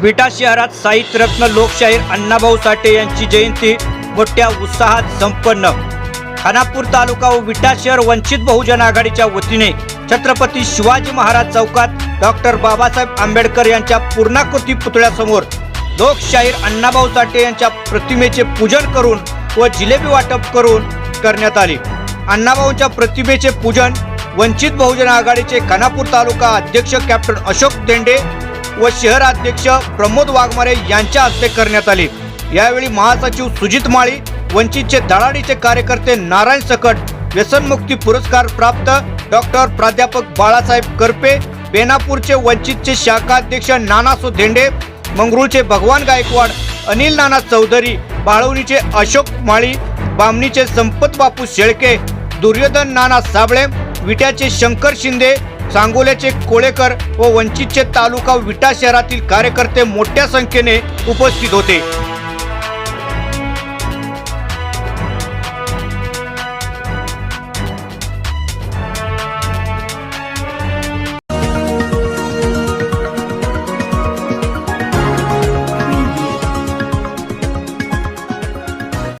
विटा शहरात साहित्यरत्न लोकशाहीर अण्णाभाऊ साठे यांची जयंती मोठ्या उत्साहात संपन्न. खानापूर तालुका व विटा शहर वंचित बहुजन आघाडीच्या वतीने छत्रपती शिवाजी महाराज चौकात डॉक्टर बाबासाहेब आंबेडकर यांच्या पूर्णाकृती पुतळ्यासमोर लोकशाहीर अण्णाभाऊ साठे यांच्या प्रतिमेचे पूजन करून व जिलेबी वाटप करून करण्यात आले. अण्णाभाऊंच्या प्रतिमेचे पूजन वंचित बहुजन आघाडीचे खानापूर तालुका अध्यक्ष कॅप्टन अशोक तेंडे व शहर अध्यक्ष प्रमोद वाघमारे यांच्या हस्ते करण्यात आले. यावेळी महासचिव सुजित माळी वंचितचे धडाडीचे कार्यकर्ते नारायण सकट व्यसनमुक्ती पुरस्कार प्राप्त डॉक्टर प्राध्यापक बाळासाहेब करपे बेनापूरचे वंचितचे शाखाध्यक्ष नानासो धेंडे मंगरुळचे भगवान गायकवाड अनिल नाना चौधरी बाळवणीचे अशोक माळी बामणीचे संपत बापू शेळके दुर्योधन नाना साबळे विट्याचे शंकर शिंदे सांगोल्याचे कोळेकर व वंचितचे तालुका विटा शहरातील कार्यकर्ते मोठ्या संख्येने उपस्थित होते.